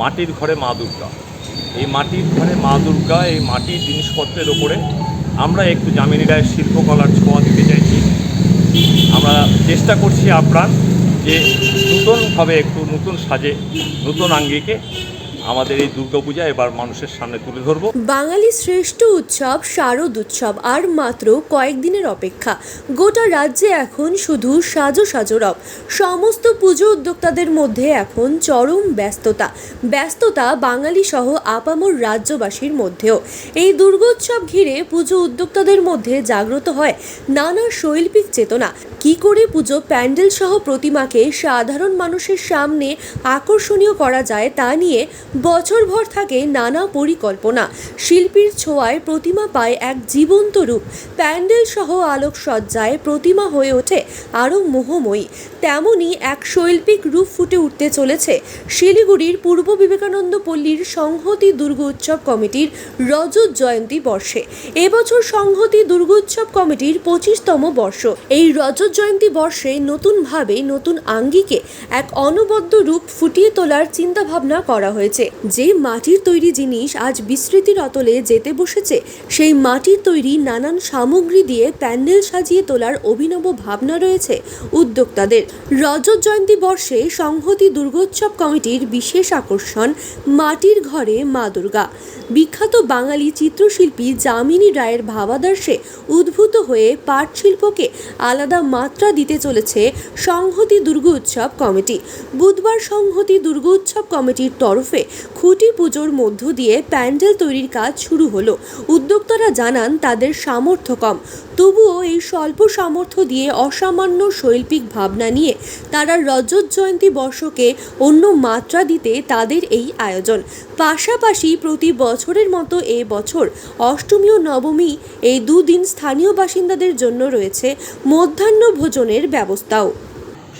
মাটির ঘরে মা দুর্গা। এই মাটির ঘরে মা দুর্গা, এই মাটির জিনিসপত্রের ওপরে আমরা একটু জামিনী রায়ের শিল্পকলার ছোঁয়া দিতে চাইছি। আমরা চেষ্টা করছি আপ্রাণ যে নতুনভাবে একটু নতুন সাজে, নতুন আঙ্গিকে আমাদের এই দুর্গাপূজা এবার মানুষের সামনে তুলে ধরবো। বাঙালি শ্রেষ্ঠ উৎসব, শারদ উৎসব, আর মাত্র কয়েকদিনের অপেক্ষা। গোটা রাজ্যে এখন শুধু সাজো সাজো রব। সমস্ত পুজো উদ্যোক্তাদের মধ্যে এখন চরম ব্যস্ততা। ব্যস্ততা বাঙালি সহ আপামর রাজ্যবাসীর মধ্যেও। এই দুর্গোৎসব ঘিরে পুজো উদ্যোক্তাদের মধ্যে জাগ্রত হয় নানা শৈল্পিক চেতনা। কি করে পুজো প্যান্ডেল সহ প্রতিমাকে সাধারণ মানুষের সামনে আকর্ষণীয় করা যায় তা নিয়ে বছরভর থাকে নানা পরিকল্পনা। শিল্পীর ছোঁয়ায় প্রতিমা পায় এক জীবন্ত রূপ। প্যান্ডেল সহ আলোকসজ্জায় প্রতিমা হয়ে ওঠে আরও মোহময়ী। তেমনই এক শৈল্পিক রূপ ফুটে উঠতে চলেছে শিলিগুড়ির পূর্ব বিবেকানন্দ পল্লীর সংহতি দুর্গোৎসব কমিটির রজত জয়ন্তী বর্ষে। এবছর সংহতি দুর্গোৎসব কমিটির পঁচিশতম বর্ষ। এই রজত জয়ন্তী বর্ষে নতুনভাবে নতুন আঙ্গিকে এক অনবদ্য রূপ ফুটিয়ে তোলার চিন্তাভাবনা করা হয়েছে। যে মাটির তৈরি জিনিস আজ বিস্তৃতির অতলে যেতে বসেছে, সেই মাটির তৈরি নানান সামগ্রী দিয়ে প্যান্ডেল সাজিয়ে তোলার অভিনব ভাবনা রয়েছে উদ্যোক্তাদের। রজত জয়ন্তী বর্ষে সংহতি দুর্গোৎসব কমিটির বিশেষ আকর্ষণ মাটির ঘরে মা দুর্গা। বিখ্যাত বাঙালি চিত্রশিল্পী যামিনী রায়ের ভাবাদর্শে উদ্ভূত হয়ে পাট শিল্পকে আলাদা মাত্রা দিতে চলেছে সংহতি দুর্গোৎসব কমিটি। বুধবার সংহতি দুর্গোৎসব কমিটির তরফে খুঁটি পুজোর মধ্য দিয়ে প্যান্ডেল তৈরির কাজ শুরু হলো। উদ্যোক্তারা জানান, তাদের সামর্থ্য কম। তবুও এই স্বল্প সামর্থ্য দিয়ে অসামান্য শৈল্পিক ভাবনা নিয়ে তারা রজত জয়ন্তী বর্ষকে অন্য মাত্রা দিতে তাদের এই আয়োজন। পাশাপাশি প্রতি বছরের মতো এ বছর অষ্টমী ও নবমী এই দুদিন স্থানীয় বাসিন্দাদের জন্য রয়েছে মধ্যাহ্ন ভোজনের ব্যবস্থাও।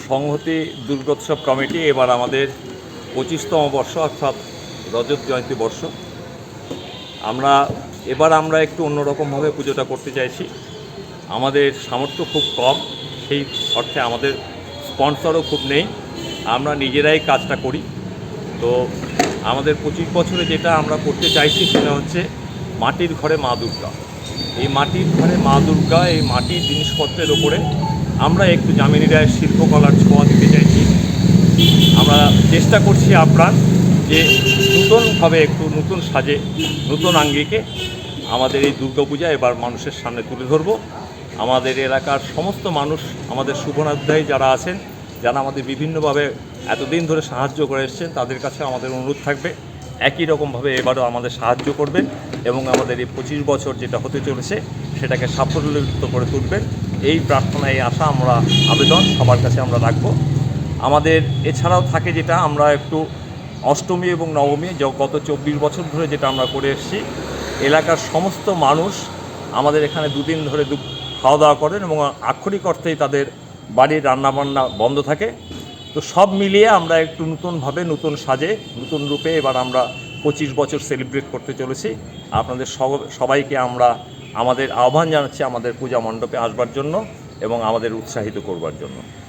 সংহতি দুর্গোৎসব কমিটি এবার আমাদের পঁচিশতম বর্ষ অর্থাৎ রজত জয়ন্তী বর্ষ। আমরা, এবার আমরা একটু অন্যরকমভাবে পুজোটা করতে চাইছি। আমাদের সামর্থ্য খুব কম, সেই অর্থে আমাদের স্পন্সরও খুব নেই। আমরা নিজেরাই কাজটা করি। তো আমাদের পঁচিশ বছরে যেটা আমরা করতে চাইছি সেটা হচ্ছে মাটির ঘরে মা দুর্গা। এই মাটির ঘরে মা দুর্গা, এই মাটির জিনিসপত্রের ওপরে আমরা একটু জামিনী রায়ের শিল্পকলার ছোঁয়া দিতে চাইছি। আমরা চেষ্টা করছি আপ্রাণ যে নতুনভাবে একটু নতুন সাজে, নতুন আঙ্গিকে আমাদের এই দুর্গাপূজা এবার মানুষের সামনে তুলে ধরবো। আমাদের এলাকার সমস্ত মানুষ, আমাদের শুভনাধ্যায়ী যারা আছেন, যারা আমাদের বিভিন্নভাবে এতদিন ধরে সাহায্য করে এসছেন, তাদের কাছে আমাদের অনুরোধ থাকবে, একই রকমভাবে এবারও আমাদের সাহায্য করবেন এবং আমাদের এই পঁচিশ বছর যেটা হতে চলেছে, সেটাকে সাফল্যযুক্ত করে তুলবেন। এই প্রার্থনা এই আশা আমরা, আবেদন সবার কাছে আমরা রাখব। আমাদের এছাড়াও থাকে যেটা, আমরা একটু অষ্টমী এবং নবমী গত চব্বিশ বছর ধরে যেটা আমরা করে এসেছি, এলাকার সমস্ত মানুষ আমাদের এখানে দুদিন ধরে দু খাওয়া দাওয়া করেন এবং আক্ষরিক অর্থেই তাদের বাড়ির রান্নাবান্না বন্ধ থাকে। তো সব মিলিয়ে আমরা একটু নতুনভাবে, নতুন সাজে, নতুন রূপে এবার আমরা পঁচিশ বছর সেলিব্রেট করতে চলেছি। আপনাদের সব- সবাইকে আমরা আমাদের আহ্বান জানাচ্ছি আমাদের পূজা মণ্ডপে আসবার জন্য এবং আমাদের উৎসাহিত করবার জন্য।